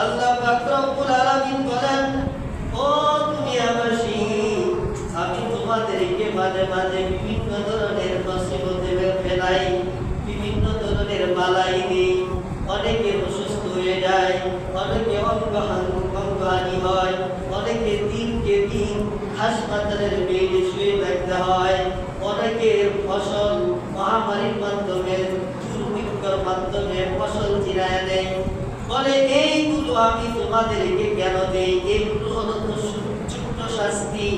আল্লাহ পাক রব্বুল আলামিন বলেন, ও দুনিয়াবাসী আমি তোমাদেরকে মাঝে মাঝে বিভিন্ন ধরনের মুসিবতে ফেলাই, বিভিন্ন ধরনের বালাই দিই। অনেকে অসুস্থ হয়ে যায়, অনেকে অঙ্গহান হয়, অনেকে দিনকে দিন হাসপাতালের বেডে শুয়ে থাকতে হয় অনেকের ফসল মহামারীর মাধ্যমে, দুর্ভিক্ষর মাধ্যমে ফসল চিরায় নেয় বলে এইগুলো আমি তোমাদেরকে কেন দেই? এইগুলো হলো তো ছোট্ট শাস্তি।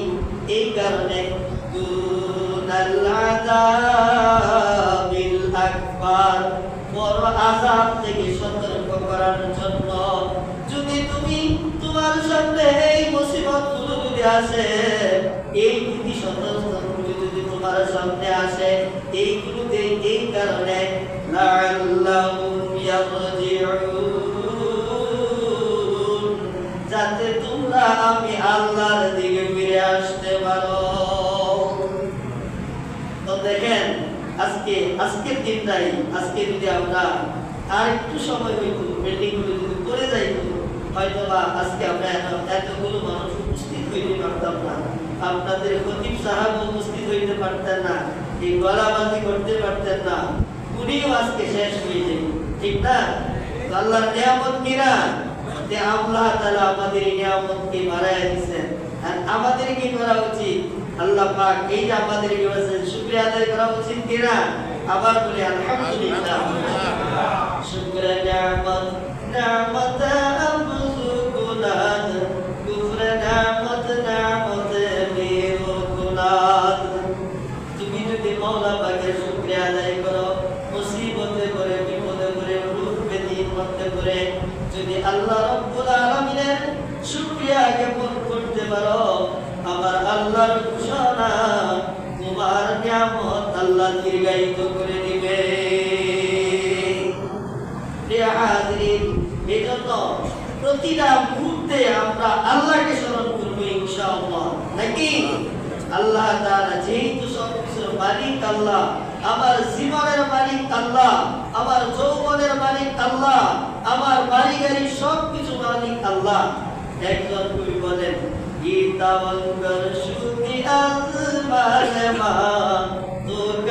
এই কারণে বড় করার জন্য যদি তুমি তোমার সামনে এই মুসিবতগুলো যদি আসে, এই ভীতি সতর্কগুলো যদি তোমার সামনে আসে, এইগুলোতে এই কারণে ইয়ারজিউন। আজকে আজকের দিনটাই, আজকে যদি আমরা আর একটু সময় হইতো বিল্ডিংগুলো যদি করে যাইতো হয়তো বা আজকে আমরা এত- এতগুলো মানুষ উপস্থিত হইতে পারতাম না। আপনাদের খতিব সাহেব উপস্থিত হইতে পারতেন না, এই গলাবাজি করতে পারতেন না। উনিও আজকে শেষ হয়ে যাবে ঠিক না? তো আল্লাহর নিয়ামত কিনা যে আল্লাহ তাআলা আমাদের নিয়ামতকে বাড়ায় দিয়েছেন। আর আমাদের কি করা উচিত আল্লাহ আল্লাহ দীর্ঘায়িত করে দিবে। প্রতিটা মুহূর্তে আমরা আল্লাহকে স্মরণ করব ইনশাআল্লাহ। নাকি? আল্লাহ তাআলা যেহেতু সবকিছুর মালিক আল্লাহ, আমার জীবনের মালিক আল্লাহ, আমার যৌবনের মালিক আল্লাহ, আমার বাড়ি গাড়ি সবকিছু মালিক আল্লাহ। একজন কবি বলেন গীতাবঙ্গর সুতি আজমানে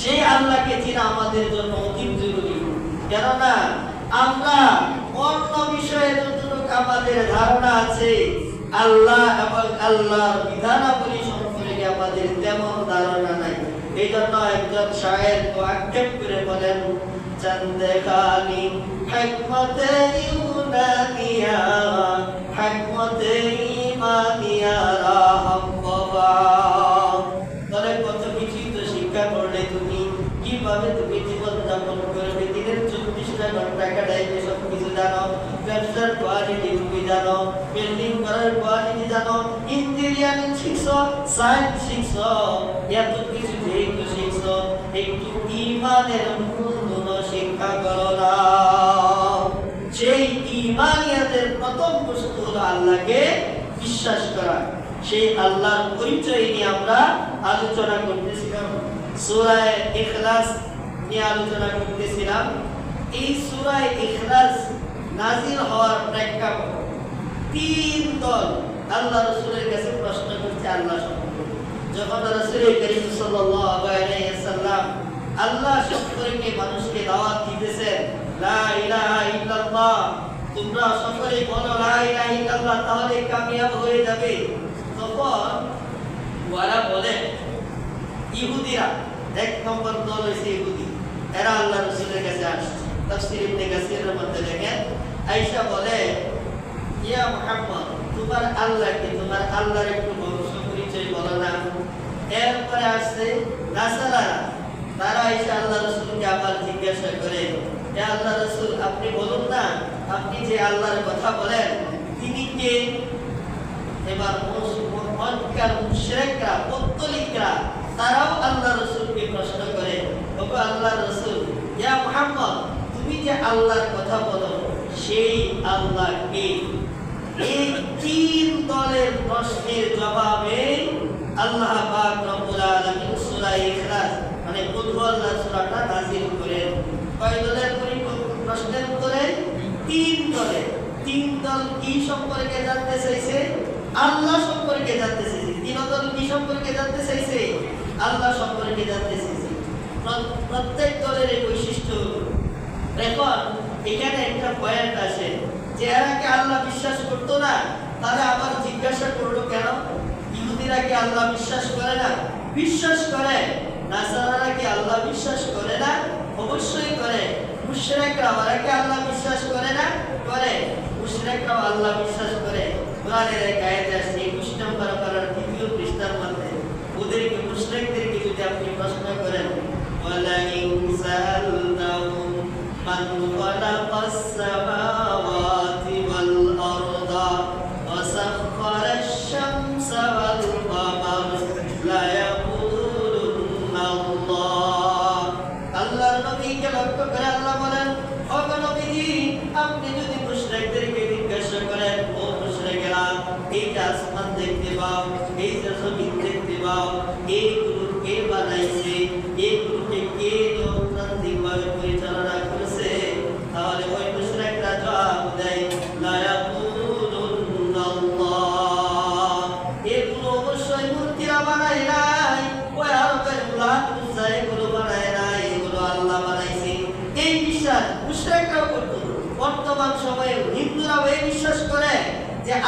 সেই আল্লাহকে চিনা আমাদের জন্য অতি জরুরি, কেননা আমরা অন্য বিষয়ে যতটুকু আমাদের ধারণা আছে, আল্লাহ এবং আল্লাহর বিধানাবলী সম্পর্কে আমাদের তেমন ধারণা নাই। এই জন্য একজন শায়ের তো আক্ষেপ করে বলেন চন্দে খালি হেকমতে ইউনানিয়া, হেকমতে ইমানিয়া রাহব্বা তাহলে কত কিছুই তো শিক্ষা করলে তুমি কীভাবে তুমি জীবন যাপন করবে দিনের চব্বিশটা ঘণ্টা কাটাইবে সব কিছু জানো। ব্যবসার কোয়ালিটি তুমি জানো বিল্ডিং করার কোয়ালিটি জানো ইঞ্জিনিয়ারিং শিখছো সায়েন্স শিখছো এত কিছু যেহেতু শিখছো, একটু ইমানের মূলধন শিক্ষা করো না। সেই ইমানিয়াতের প্রথম বস্তু হলো আল্লাহকে বিশ্বাস করা। সেই আল্লাহর পরিচয় নিয়ে আমরা আলোচনা করতেছিলাম। সূরায়ে ইখলাস নিয়ে আলোচনা করতেছিলাম। এই সূরায়ে ইখলাস হওয়ার প্রেক্ষাপট। তিন দল আল্লাহ রাসূলের কাছে প্রশ্ন করছে আল্লাহ যখন রাসূল করিম ওয়াসাল্লাম আল্লাহ মানুষকে দাওয়াত দিতেছেন তোমরা সকলে বলো তাহলে কামিয়াব হয়ে যাবে। তখন ওরা বলে ইহুদিরা, এক নম্বর দল হয়েছে ইহুদি। এরা আল্লাহ রসুলের কাছে আসছে। তাফসির ইবনে কাসিরের মধ্যে দেখেন, আয়েশা বলে, ইয়া মুহাম্মদ, তোমার আল্লাহকে তোমার আল্লাহর একটু বংশ পরিচয় বলো না। এরপরে আসছে নাসারারা। তারা এসে আল্লাহ রসুলকে আবার জিজ্ঞাসা করে হে আল্লাহ রসুল, আপনি বলুন না, আপনি যে আল্লাহর কথা বলেন, তিনি কে? এবার মক্কার মুশরিকরা, পত্তলিকরা, তারাও আল্লাহ রসুলকে প্রশ্ন আল্লাহ রসুল। ইয়া মুহাম্মদ, তুমি যে আল্লাহর কথা বলো, সেই আল্লাহ কে? এই তিন দলের প্রশ্নের জবাবে আল্লাহ পাক রব্বুল আলামিন সূরা ইখলাস মানে সূরাটা নাযিল করেন। কয় দলের প্রশ্নের উত্তরে? তিন দলের। তিন দল কি সম্পর্কে জানতে চাইছে? আল্লাহ সম্পর্কে জানতে চাইছে। তিন দল কি সম্পর্কে জানতে চাইছে? আল্লাহ সম্পর্কে জানতে চাইছে। প্রত্যেক দলের এই বৈশিষ্ট্য। এখন এখানে একটা পয়েন্ট আছে। যে এরা কি আল্লাহ বিশ্বাস করতো না, তারা আবার জিজ্ঞাসা করল কেন? ইহুদিরা কি আল্লাহ বিশ্বাস করে না? বিশ্বাস করে। নাসারারা কি আল্লাহ বিশ্বাস করে না? অবশ্যই করে। মুশরিকরা ওরা কি আল্লাহ বিশ্বাস করে না? করে। মুশরিকরাও আল্লাহ বিশ্বাস করে। কোরআনের এক আয়াতে আসছে 21 নম্বর পারার তৃতীয় পৃষ্ঠার মধ্যে। ওদেরকে, মুশরিকদেরকে যদি আপনি প্রশ্ন করেন ولئن سألتهم من خلق السماوات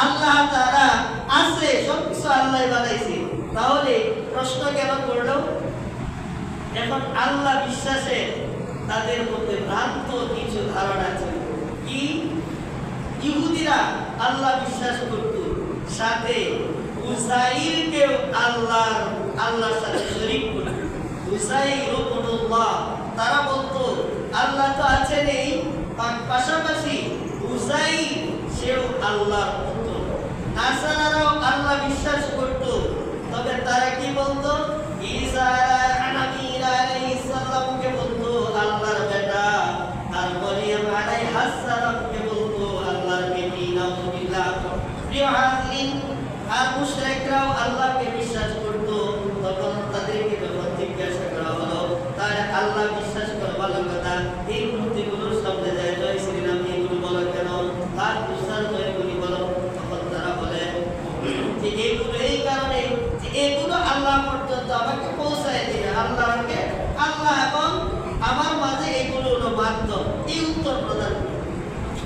আল্লাহ তাআলা আছে, সবকিছু আল্লাহ বানাইছে। তাহলে প্রশ্ন কেন করল? এখন আল্লাহ বিশ্বাসে তাদের মধ্যে ভ্রান্ত কিছু ধারণা ছিল কি? ইহুদিরা আল্লাহ বিশ্বাস করত, সাথে উসাইরকেও আল্লাহর আল্লাহর সাথে শরীক করত। তারা বলতো, আল্লাহ তো আছেন এই পাশাপাশি সেও আল্লাহর পুত্র নাসারারাও আল্লাহ বিশ্বাস করত। তবে তারা কি বলতো? বলতো, আল্লাহর বেটা। আর মরিয়ম আলাইহাস সালামকে বলতো, আল্লাহর আল্লাহকে বিশ্বাস করত। তখন তাদেরকে যখন তারা আল্লাহ বিশ্বাস করে ভালো কথা এই মূর্তিগুলোর সামনে যায় জয় শ্রীরাম এগুলো বলো কেন তার বিশ্বাস এগুলি বলো তখন তারা বলে যে এগুলো এই কারণে যে এগুলো আল্লাহ পর্যন্ত আমাকে পৌঁছায় দিবে আল্লাহকে আল্লাহ এবং আমার মাঝে এগুলো হলো মাধ্যম এই উত্তর প্রদান করে।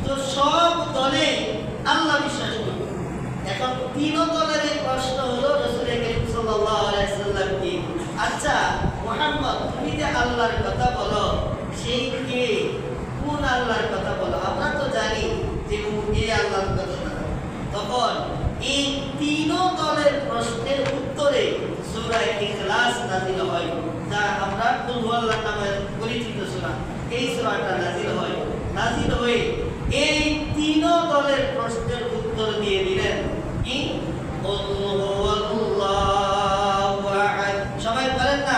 তো সব দলে আল্লাহ বিশ্বাস করবে এখন তিন দলের প্রশ্ন হলো রসুল আলাইহি আচ্ছা মুহাম্মদ, তুমি যে আল্লাহর কথা বলো, সেই কে? কোন আল্লাহর কথা বলো? আমরা তো জানি যে এই আল্লাহর কথা না তখন এই তিন দলের প্রশ্নের উত্তরে সূরা ইখলাস নাযিল হয়, যা আমরা কুল হুয়াল্লাহ নামে পরিচিত সূরা। এই সূরাটা নাযিল হয়। নাযিল হয়ে এই তিন দলের প্রশ্নের উত্তর দিয়ে দিলেন। কি? সবাই বলেন না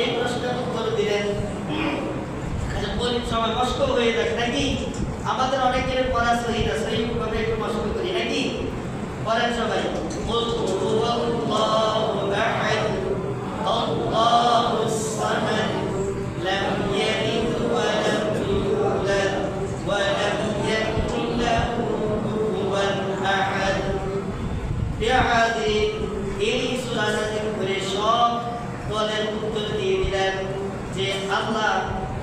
এই প্রশ্নের উত্তর দিলেন। আচ্ছা সবাই কষ্ট হয়ে যাক, নাকি? আমাদের অনেকের পড়া সহি না সহি একটু কষ্ট করি, নাকি? পড়েন সবাই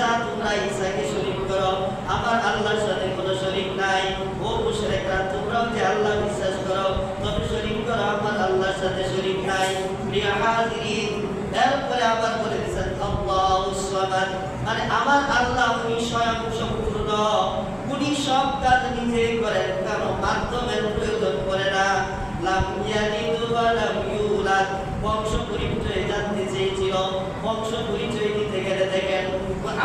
ঈসা তোমরা ঈসাকে শরীক করো। আমার আল্লাহর সাথে কোনো শরীক নাই। ও মুশরিকরা, তোমরাও যে আল্লাহ বিশ্বাস করো, তবে শরীক সাথে শরীক নাই। প্রিয় হাজিরিন, এরপরে আবার বলে দিয়েছেন আল্লাহু মানে আমার আল্লাহ উনি স্বয়ং সম্পূর্ণ। উনি সব কাজ নিজে করেন কারও মাধ্যমের প্রয়োজন করে না। লাম ইয়ালিদ ওয়া লাম ইউলাদ। বংশ পরিচয় জানতে চেয়েছিল। বংশ পরিচয় দিতে গেলে দেখেন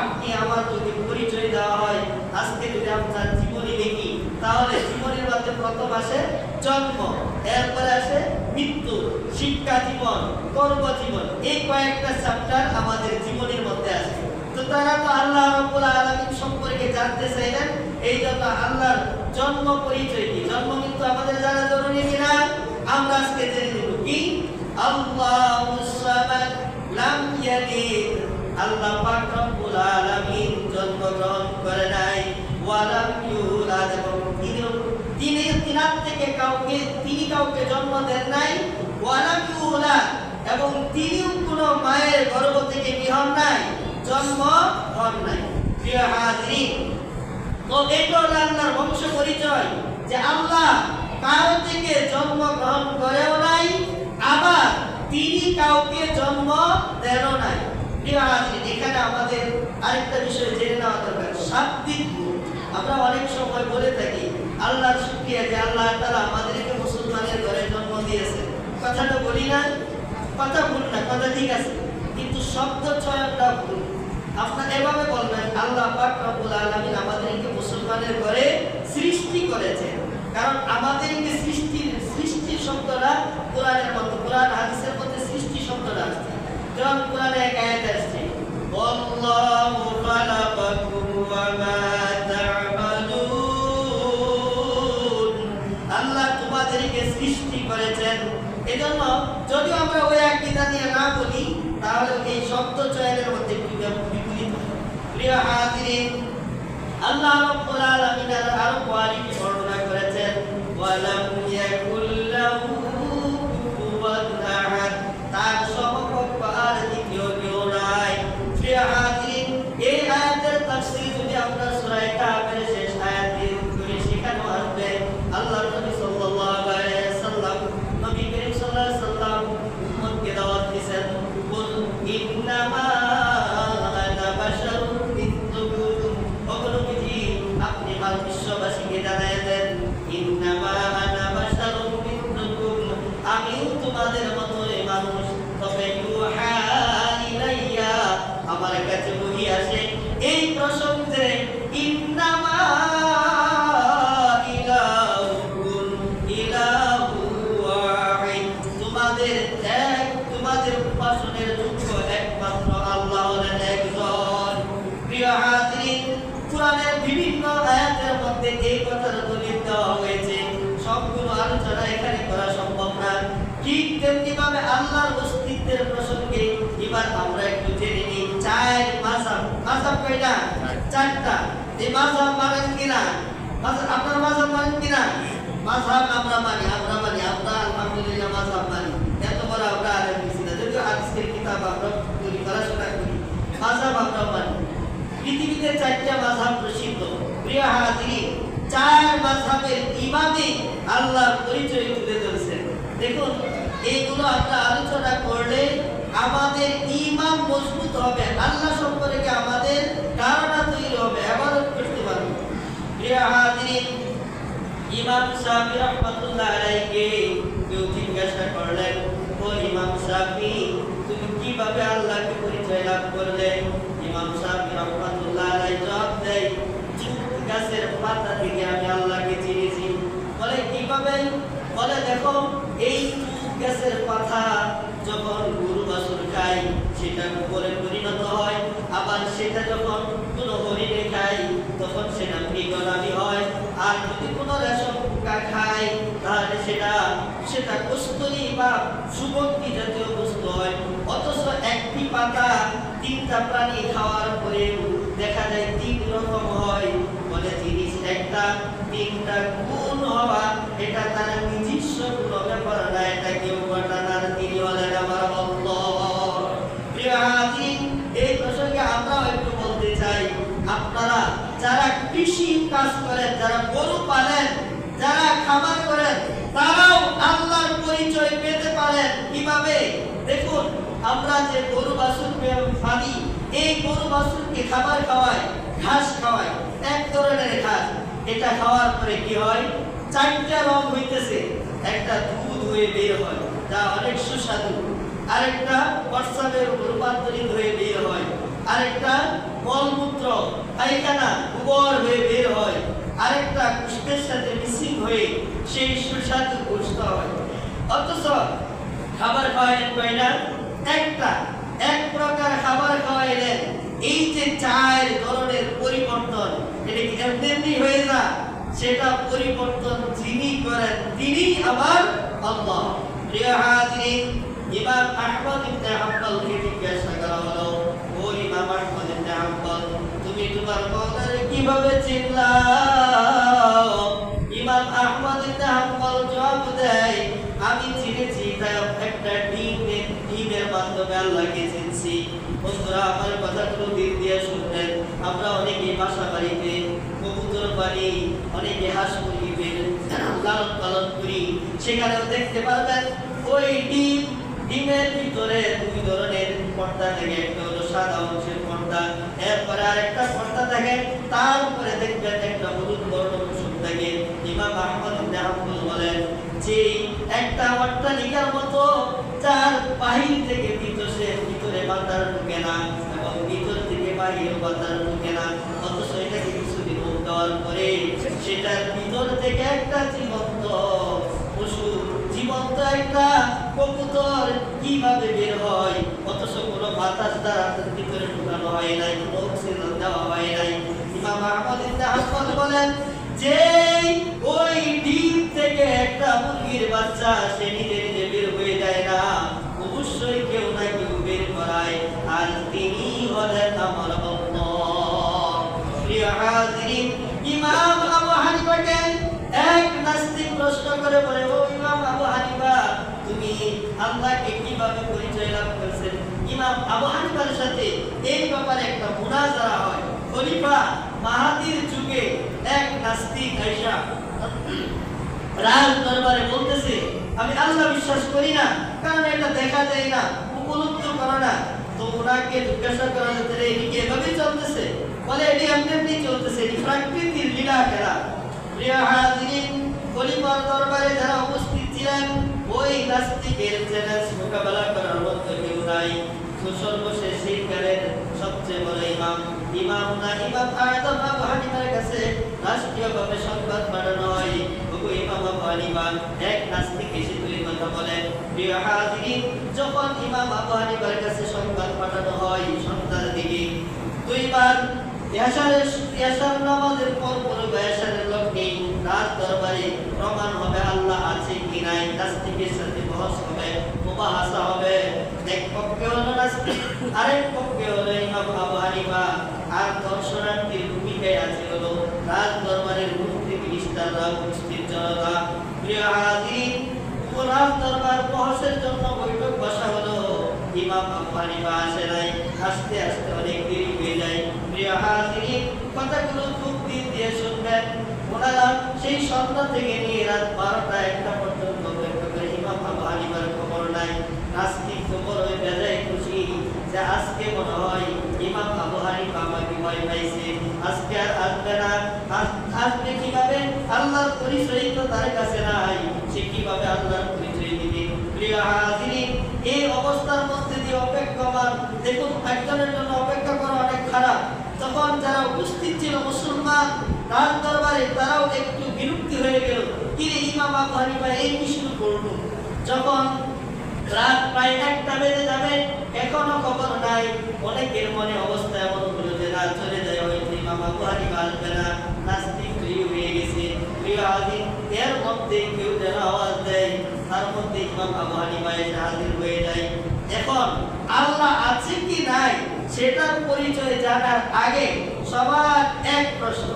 আপনি আমার যদি পরিচয় দেওয়া হয় আজকে যদি আপনার জীবনী দেখি, তাহলে জীবনের মধ্যে প্রথম আসে জন্ম, এরপরে আসে মৃত্যু, শিক্ষা জীবন কর্মজীবন এই কয়েকটা চ্যাপ্টার আমাদের জীবনের মধ্যে আছে তো তারা তো আল্লাহ রাব্বুল আলামিন সম্পর্কে জানতে চাইলেন, এই জন্য আল্লাহর জন্ম পরিচয় কি? জন্ম কিন্তু আমাদের জানা জরুরি কিনা আমরা আজকে জেনে নেব কি? আল্লাহুস সামাদ লাম ইয়ালিদ। আল্লাহ পাক রব্বুল আলামিন জন্মগ্রহণ করে নাই। ওয়া লাম ইউলাদ এবং তিনিও তিনি তিনার থেকে কাউকে তিনি কাউকে জন্ম দেন নাই। ওয়া লাম ইউলাদ এবং তিনিও কোনো মায়ের গর্ভ থেকে কি নাই, জন্ম হন নাই। প্রিয় হাজিরিন, তো এটা হলো আল্লাহর বংশ পরিচয়, যে আল্লাহ কারও থেকে জন্ম গ্রহণ করেও নাই, আবার তিনি কাউকে জন্ম দেনও নাই। এখানে আমাদের আরেকটা এভাবে বলবেন আল্লাহ পাক রব্বুল মুসলমানের ঘরে সৃষ্টি করেছেন। কারণ আমাদেরকে সৃষ্টির সৃষ্টি শব্দটা কোরআনের মধ্যে কোরআন, হাদিসের শব্দটা যেমন কোরআনে এক আয়াত আসছে আল্লাহু সৃষ্টি করেছেন। এজন্য যদি আমরা ওই একবিধা নিয়ে না বলি, তাহলে এই শব্দ চয়নের মধ্যে বিপরীত। প্রিয় হাজিরিন, আল্লাহ রাব্বুল আলামিন করেছেন। ওয়ালাম ইয়াকুল লাহু কুফুয়ান তার সমকক্ষ কয়টা চারটা, এই মাসাব মানেন কিনা আপনার মাসাব মানেন কিনা মাসাব আমরা মানি আমরা মানি, আমরা আলহামদুলিল্লাহ মাসাব মানি। এত বড় আমরা না, যদিও হাদিসের কিতাব আমরা পড়াশোনা করি মাসাব আমরা মানি। পৃথিবীতে চারটা মাযহাব প্রসিদ্ধ। প্রিয় হাজিরিন, চার মাযহাবের ইমামই আল্লাহর পরিচয় তুলে ধরেছেন। দেখুন, এইগুলো আমরা আলোচনা করলে আমাদের ইমান মজবুত হবে, আল্লাহ সম্পর্কে আমাদের ধারণা তৈরি হবে ইবাদত করতে পারব প্রিয় হাজিরিন ইমাম শাফি রহমাতুল্লাহ আলাইহিকে কেউ জিজ্ঞাসা করলেন ও ইমাম শাফি তুমি কীভাবে আল্লাহকে পরিচয় লাভ করলে? ইমাম শাফি রহমাতুল্লাহ আলাইহি জবাব দেয় গাছের পাতা থেকে আমি আল্লাহকে চিনেছি। বলে, কীভাবে? বলে, দেখো, এই গাছের পাতা যখন গরু বাছুর খায়, সেটা উপরে পরিণত হয়। আবার সেটা যখন কোনো হরিণে খায়, তখন সেটা মৃগনামি হয়। আর যদি কোনো রেশম পোকা খায়, তাহলে সেটা সেটা কস্তুরি বা সুগন্ধি জাতীয় বস্তু হয়। অথচ একটি পাতা তিনটা প্রাণী খাওয়ার পরেও দেখা যায় তিন রকম হয়। বলে জিনিস একটা, তিনটা গুণ হওয়া, এটা তার নিজস্ব কোনো ব্যাপার না, এটা কেউ ঘটানার তিনি হলেন আমার এই প্রসঙ্গে আমরাও একটু বলতে চাই। আপনারা যারা কৃষি কাজ করেন, যারা গরু পালেন, যারা খামার করেন, তারাও আল্লাহর পরিচয় পেতে পারে দেখুন, আমরা যে গরু বাছুরকে ফাঁদি, এই গরু বাছুরকে খাবার খাওয়াই ঘাস খাওয়াই এক ধরনের ঘাস। এটা খাওয়ার পরে কি হয়? চারটা রং হইতেছে। একটা দুধ হয়ে বের হয়, যা অনেক সুস্বাদু। আরেকটা প্রস্রাবের রূপান্তরিত হয়ে বের হয়। আরেকটা মলমূত্র পায়খানা গোবর হয়ে বের হয়। আরেকটা কুষ্ঠের সাথে মিশ্রিত হয়ে সেই সুস্বাদু গোষ্ঠ হয়। অথচ খাবার খাওয়াইলেন কয়টা একটা। এক প্রকার খাবার খাওয়াইলেন এই যে চার ধরনের পরিবর্তন, এটা কি এমনি হয়ে যা সেটা পরিবর্তন যিনি করেন তিনি আবার আল্লাহ। প্রিয় হাজিরিন ইমাম আহমদ ইবনে হাম্বলকে জিজ্ঞাসা করা হলো ও ইমাম আহমদ ইবনে হাম্বল তুমি তোমার দেখতে পারবেন, ওই ডিম, ডিমের ভিতরে দুই ধরনের পর্দা থাকে। একটা হলো সাদা অংশের পর্দা, এরপরে আরেকটা থাকে তারপরে দেখবেন একটা হলুদ বর্ণ কুসুম থাকে ইমাম আহমদ ইবনে বলেন যে একটা অট্টালিকার মতো যার বাহির থেকে ভিতরে ভিতরে বাতার ঢুকে না, এবং ভিতর থেকে বাহির বাতার ঢুকে না, অথচ এটাকে কিছুদিন দেওয়ার পরে সেটার ভিতর থেকে একটা জীবন্ত পশু, জীবন্ত একটা কবুতর কীভাবে বের হয়? অথচ কোনো বাতাস দ্বারা তার ভিতরে ঢুকানো হয় নাই, কোনো অক্সিজেন দেওয়া হয় নাই। ইমাম আহমদ বলেন যে ওই ডিম থেকে একটা মুরগির বাচ্চা, সে নিজে নিজে বের হয়ে যায় না। অবশ্যই কেউ না কেউ বের করায়। আর তিনি হলেন আমার ইমাম আবু হানিফাকে এক নাস্তিক প্রশ্ন করে বলে, ও ইমাম আবু হানিফা, তুমি আল্লাহকে কীভাবে পরিচয় লাভ করেছেন। ইমাম আবু হানিফার সাথে এই ব্যাপারে একটা মুনাজারা হয়। খলিফা মাহাদির যুগে এক নাস্তিক আইসা রাজ দরবারে বলতেছে, আমি আল্লাহ বিশ্বাস করি না, কারণ এটা দেখা যায় না, উপলব্ধ করে না। তো ওনাকে জিজ্ঞাসা করা যেতে এটি কি এভাবেই চলতেছে? বলে, এটি এমনি চলতেছে, এটি প্রাকৃতিক লীলা খেলা। প্রিয় হাজিরিন, খলিফার দরবারে যারা উপস্থিত ছিলেন ওই নাস্তিকের চ্যালেঞ্জ মোকাবেলা করার মতো কেউ নাই। সর্বশেষ সবচেয়ে বড় ইমাম। ইমাম না, ইমাম আয়তম কাছে রাষ্ট্রীয়ভাবে সংবাদ পাঠানো হয়। ইমাম আবু এক নাস্তিক তুই কথা হাজিরিন, যখন ইমাম আবু কাছে সংবাদ পাঠানো হয় সন্ধ্যার দিকে, দুইবার ইয়াসারের ইয়াসার নামাজের পর পর ইয়াসারের রাত দরবারে প্রমাণ হবে আল্লাহ আছে কি নাই নাস্তিকের সাথে হবে মুবাহাসা হবে এক পক্ষে হলো নাস্তিক আরেক পক্ষে হলো ইমাম আবু হানিফা আর দর্শনার্থীর ভূমিকায় আছে হলো রাত দরবারের মূর্তি মিনিস্টাররা উপস্থিত জনতা প্রিয় হাজির দরবার বহসের জন্য বৈঠক বসা হলো ইমাম আবু হানিফা আসে নাই আস্তে আস্তে অনেক দেরি হয়ে যায় প্রিয় হাজিরিন কথাগুলো খুব দিয়ে শুনবেন ওনারা সেই সন্ধ্যা থেকে নিয়ে রাত বারোটা একটা হানিফার খবর নাই। নাস্তিক খবর হয়ে বেজায় খুশি যে আজকে মনে হয় ইমাম আবু হানিফা আমাকে ভয় পাইছে। আজকে আর আসবে না আসবে কীভাবে আল্লাহর পরিচয় তো তার কাছে নাই। সে কীভাবে আল্লাহর পরিচয় দিবে প্রিয় হাজিরিন এই অবস্থার মধ্যে দিয়ে অপেক্ষমান। দেখুন একজনের জন্য অপেক্ষা করা অনেক খারাপ তখন যারা উপস্থিত ছিল মুসলমান রাজ দরবারে তারাও একটু বিরক্তি হয়ে গেল। কি রে ইমাম আবু হানিফা এই শুরু করল যখন রাত প্রায় একটা বেজে যাবে, এখনও খবর নাই। অনেকের মনে অবস্থা এমন হলো যে রাত চলে যায় ইমাম আবু হানিফা আসবে না, নাস্তিক তৈরি হয়ে গেছে। প্রিয় এর মধ্যে কেউ যেন আওয়াজ দেয়, তার মধ্যে ইমাম আবু হানিফা এসে হাজির হয়ে যায়। এখন আল্লাহ আছে কি নাই, সেটার পরিচয় জানার আগে সবার এক প্রশ্ন,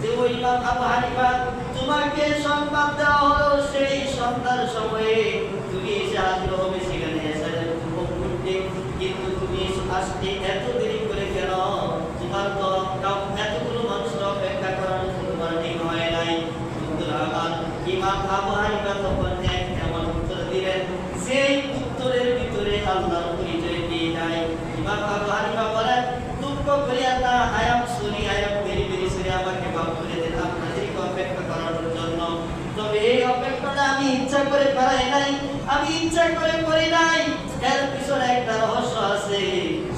যে ওই ইমাম আবু হানিফা তোমাকে সংবাদ দেওয়া হলো, সেই সন্ধ্যার সময়ে তুমি হাজির হবে সেখানে কিন্তু তুমি আসতে এত দেরি করে কেন তোমার তো কাউ- এতগুলো মানুষের অপেক্ষা করার মতো তোমার ঠিক হয় নাই বন্ধুরা আমার ইমাম আবু হানিফা তখন এক এমন উত্তর দিলেন সেই উত্তরের ভিতরে আল্লাহর পরিচয় দিয়ে যায় ইমাম আবু হানিফা বলেন দুঃখ করিয়া না আয়াম শুনি আয়াম বেরি বেরি শুনি আমাকে মাফ করে দেন আপনাদেরকে অপেক্ষা করানোর জন্য তবে এই অপেক্ষাটা আমি ইচ্ছা করে করাই নাই, আমি ইচ্ছা করে করি নাই। এর পিছনে একটা রহস্য আছে,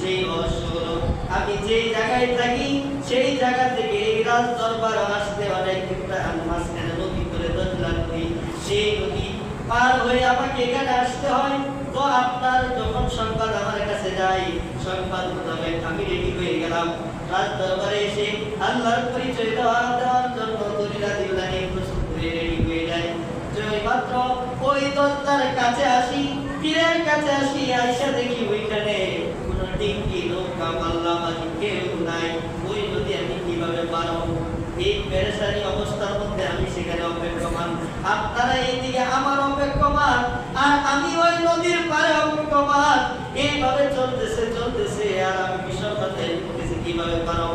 সেই রহস্য আমি জায়গায় থাকি, সেই জায়গা থেকে এই রাজ দরবার আসতে অনেক মাঝখানে নদী করে সেই নদী পার হয়ে আমাকে এখানে আসতে হয়। তো আপনার যখন সংবাদ আমার কাছে যায়, সংবাদ মোতাবেক আমি রেডি হয়ে গেলাম। রাজ দরবারে এসে আল্লাহর পরিচয় দেওয়া, দেওয়ার জন্য দিল্লা নিয়ে প্রস্তুত হয়ে রেডি হয়ে যায় জয় মাত্র ওই দরজার কাছে আসি, পীরের কাছে আসি, আইসা দেখি ওইখানে কোনো ডিঙ্গি নৌকা, পাল্লা মাঝি কেউ নাই। ওই নদী আমি কীভাবে পারো এই পেরেশানি অবস্থার মধ্যে আমি সেখানে অপেক্ষমান। আপনারা এইদিকে আমার অপেক্ষমান, আর আমি ওই নদীর পারে অপেক্ষমান। এইভাবে চলতেছে চলতেছে, আর আমি বিষণ্ণতায় কীভাবে পারো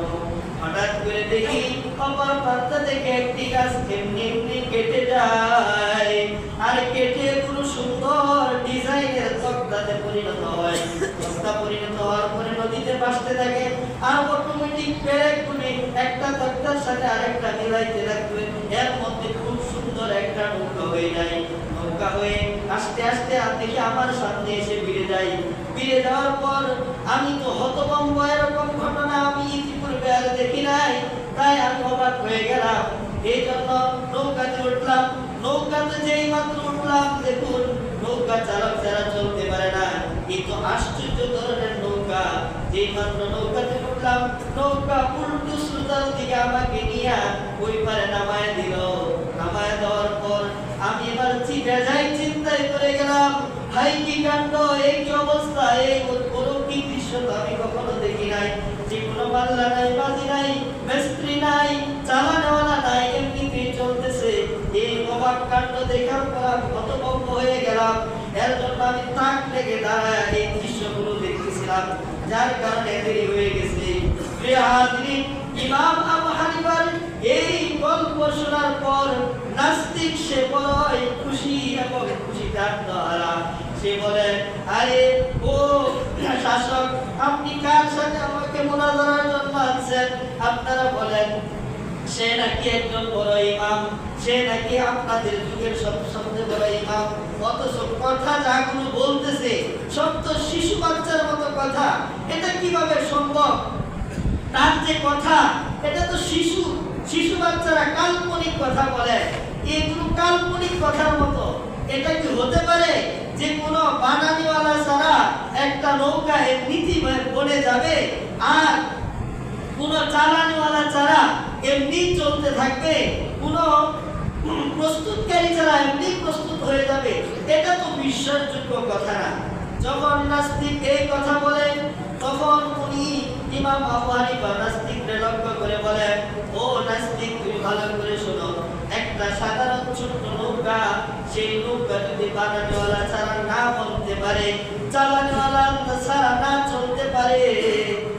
হঠাৎ করে দেখি অপর প্রান্ত থেকে একটি গাছ এমনি এমনি কেটে যায়। আর কেটে পুরো সুন্দর ডিজাইনের তক্তাতে পরিণত হয়। তক্তা পরিণত হওয়ার পরে নদীতে ভাসতে থাকে আর অটোমেটিক পেরেক গুলি একটা তক্তার সাথে আরেকটা মিলাইতে লাগবে। এর মধ্যে খুব সুন্দর একটা নৌকা হয়ে যায়। নৌকা হয়ে আস্তে আস্তে আর দেখি আমার সামনে এসে ভিড়ে যায়। ভিড়ে যাওয়ার পর আমি তো হতভম্ব, এরকম ঘটনা আমি ইতিপূর্বে আর দেখি নাই তাই আমি অবাক হয়ে গেলাম। এই জন্য নৌকাতে উঠলাম। নৌকাতে যেই মাত্র উঠলাম, দেখুন, নৌকা চালক যারা চলতে পারে না। এই তো আশ্চর্য ধরনের নৌকা। যেই মাত্র নৌকাতে উঠলাম, নৌকা উল্টো সুতার দিকে আমাকে নিয়ে ওই পারে নামায় দিল। নামায় দেওয়ার পর আমি এবার বেজাই চিন্তায় করে গেলাম হাই কি কাণ্ড? এই কি অবস্থা? এই অলৌকিক দৃশ্য তো আমি কখনো দেখি নাই। কোনো পাল্লা নাই বাজি নাই, মিস্ত্রি নাই, চালানেওয়ালা নাই, এমনিতেই চলতেছে। এই অবাক কাণ্ড দেখার পর হতভম্ব হয়ে গেলাম। এর জন্য আমি তাক লেগে দাঁড়ায় এই দৃশ্যগুলো দেখতেছিলাম, যার কারণে দেরি হয়ে গেছে। ইমাম আবু হানিফার এই গল্প শোনার পর নাস্তিক সে বড়ই খুশি এবং খুশি হারা সে বলে, আরে, ও শাসক, আপনি কার সাথে আমাকে মোনাজারার জন্য আনছেন? আপনারা বলেন, সে নাকি একজন বড় ইমাম, সে নাকি আপনাদের যুগের সব সবচেয়ে বড় ইমাম। অথচ কথা যাগুলো বলতেছে, সব তো শিশু বাচ্চার মতো কথা। এটা কীভাবে সম্ভব? তার যে কথা, এটা তো শিশু শিশু বাচ্চারা কাল্পনিক কথা বলে। এগুলো কাল্পনিক কথার মতো। এটা কি হতে পারে যে কোনো বানানিওয়ালা ছাড়া একটা নৌকা এমনিতে বনে যাবে আর কোনো চালানিওয়ালা ছাড়া এমনি চলতে থাকবে? কোনো প্রস্তুতকারী ছাড়া এমনি প্রস্তুত হয়ে যাবে? এটা তো বিশ্বাসযোগ্য কথা না। যখন নাস্তিক এই কথা বলে, তখন উনি ইমাম আবু হানিফা নাস্তিককে লক্ষ্য করে বলে ও নাস্তিক, তুমি ভালো করে শোনো। একটা সাধারণ ছোট্ট নৌকা, সেই নৌকা যদি বানানোওয়ালা ছাড়া না বলতে পারে। ছাড়া না চলতে পারে।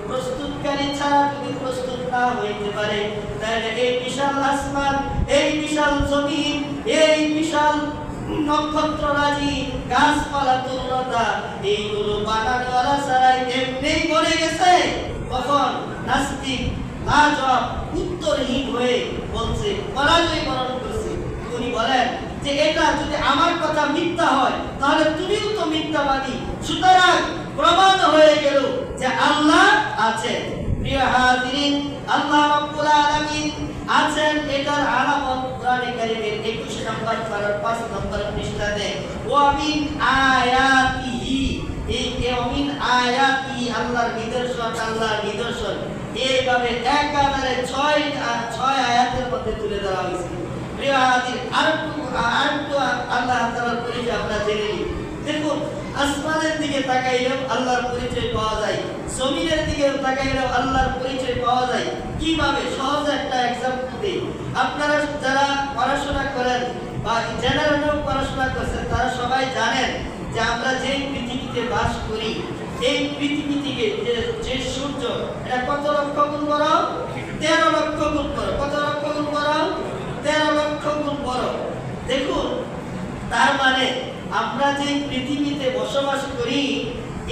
প্রস্তুতকারী ছাড়া যদি প্রস্তুত না হইতে পারে, তাহলে এই বিশাল আসমান, এই বিশাল জমিন, এই বিশাল গাছপালা তরুণতা, এইগুলো বানানোয়ালা ছাড়াই এমনিই করে গেছে। তখন নাস্তিক, লাজবাব, উত্তরহীন হয়ে বলছে পরাজয় বরণ উনি বলেন যে এটা যদি আমার কথা মিথ্যা হয়, তাহলে তুমিও তো মিথ্যাবাদী। সুতরাং প্রমাণ হয়ে গেল যে আল্লাহ আছেন প্রিয় হাজিরিন, আল্লাহ রাব্বুল আলামিন আছেন। এটার আলামত কোরআনে কারীমের 21 নম্বর পারার 5 নম্বর পৃষ্ঠাতে ওয়া মিন আয়াতিহি। এই ওমিন আয়াতি, আল্লাহর নিদর্শন আল্লাহর নিদর্শন। এইভাবে একাধারে ছয় ছয় আয়াতের মধ্যে তুলে ধরা হয়েছে। আল্লাহ তাআলার পরিচয় আমরা জেনে নিই। দেখুন, আসমানের দিকে তাকাইলেও আল্লাহর পরিচয় পাওয়া যায়, জমিনের দিকে তাকাইলেও আল্লাহর পরিচয় পাওয়া যায়। কীভাবে? সহজ একটা এক্সাম্পল দিই। আপনারা যারা পড়াশোনা করেন বা জেনারেলও পড়াশোনা করছেন, তারা সবাই জানেন যে আমরা যে পৃথিবীতে বাস করি, এই পৃথিবী থেকে যে যে সূর্য কত লক্ষ গুণ বড়? তেরো লক্ষ গুণ বড়। কত লক্ষ গুণ বড়? তেরো লক্ষ গুণ বড় দেখুন তার মানে আমরা যে পৃথিবীতে বসবাস করি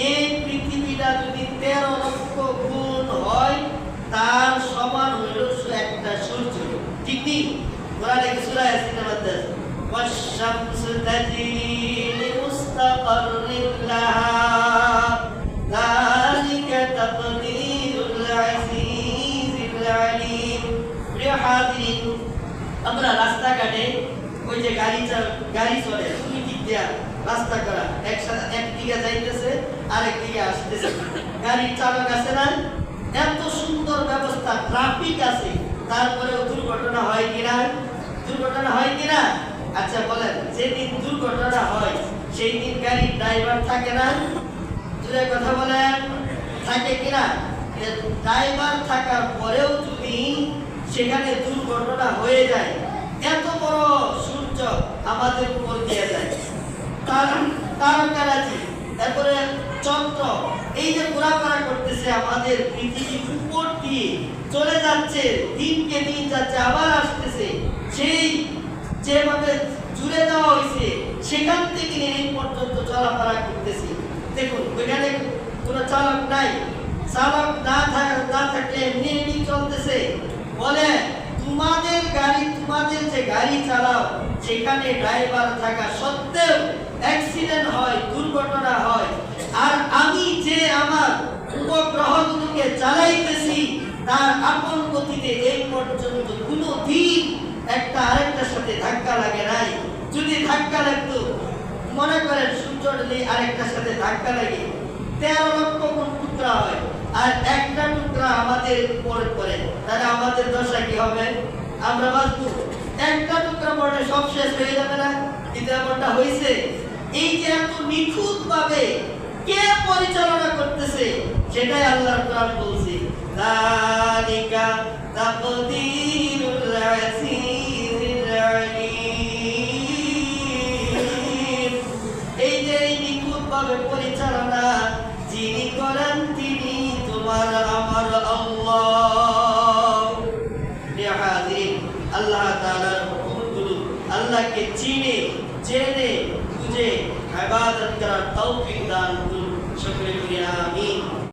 এই পৃথিবীটা যদি তেরো লক্ষ গুণ হয় তার সমান হইল একটা সূর্য ঠিক নেই কোরআনে কি সূরা ইয়াসিনের মধ্যে আছে والشمس تجري لمستقر لها ذلك تقدير العزيز العليم প্রিয় হাজিরিন আমরা রাস্তাঘাটে ওই যে গাড়ি গাড়ি চলে দুই দিক দিয়া রাস্তা করা। একসাথে একদিকে যাইতেছে, আরেক দিকে আসতেছে। গাড়ির চালক আছে না? এত সুন্দর ব্যবস্থা ট্রাফিক আছে। তারপরেও দুর্ঘটনা হয় কিনা? দুর্ঘটনা হয় কিনা? আচ্ছা বলেন, যেদিন দুর্ঘটনা হয় সেই দিন গাড়ির ড্রাইভার থাকে না? জুড়ে কথা বলেন। থাকে কিনা? ড্রাইভার থাকার পরেও যদি সেখানে দুর্ঘটনা হয়ে যায়। এত বড় সূর্য আমাদের উপর দিয়ে যায়। তারকারাজি তারপরে চন্দ্র। এই যে ঘোরাফেরা করতেছে আমাদের পৃথিবীর উপর দিয়ে চলে যাচ্ছে, দিনকে দিন যাচ্ছে, আবার আসতেছে। সেই যেভাবে জুড়ে দেওয়া হয়েছে, সেখান থেকে এই পর্যন্ত চলাফেরা করতেছি। দেখুন, ওইখানে কোনো চালক নাই। চালক না থাকলে এমনি এমনি চলতেছে। বলে, তোমাদের গাড়ি, তোমাদের যে গাড়ি চালাও সেখানে ড্রাইভার থাকা সত্ত্বেও অ্যাক্সিডেন্ট হয়, দুর্ঘটনা হয়, আর আমি যে আমার উপগ্রহগুলোকে চালাইতেছি, তার আপন গতিতে এই পর্যন্ত কোনো দিন একটা আরেকটার সাথে ধাক্কা লাগে নাই। যদি ধাক্কা লাগতো, মনে করেন সূর্য আরেকটার সাথে ধাক্কা লাগে, তেরো লক্ষ কোন হয়। আর একটা টুকরা আমাদের পরে পরে তাহলে আমাদের দশা কি হবে? আমরা বাঁচবো। একটা টুকরা পরে সব শেষ হয়ে যাবে না? কিন্তু এমনটা হয়েছে, এই যে এত নিখুঁত ভাবে কে পরিচালনা করতেছে, সেটাই আল্লাহর কোরআন বলছে। যালিকা তাকদীরুল আজিজিল আলীম। এই যে নিখুঁত ভাবে পরিচালনা যিনি করেন তোমার আমার আল্লাহ। আল্লাহ তালার হুকুমগুলো আল্লাহকে চিনে, জেনে, বুঝে, ইবাদত করার তৌফিক দান করুন। সকলে আমিন।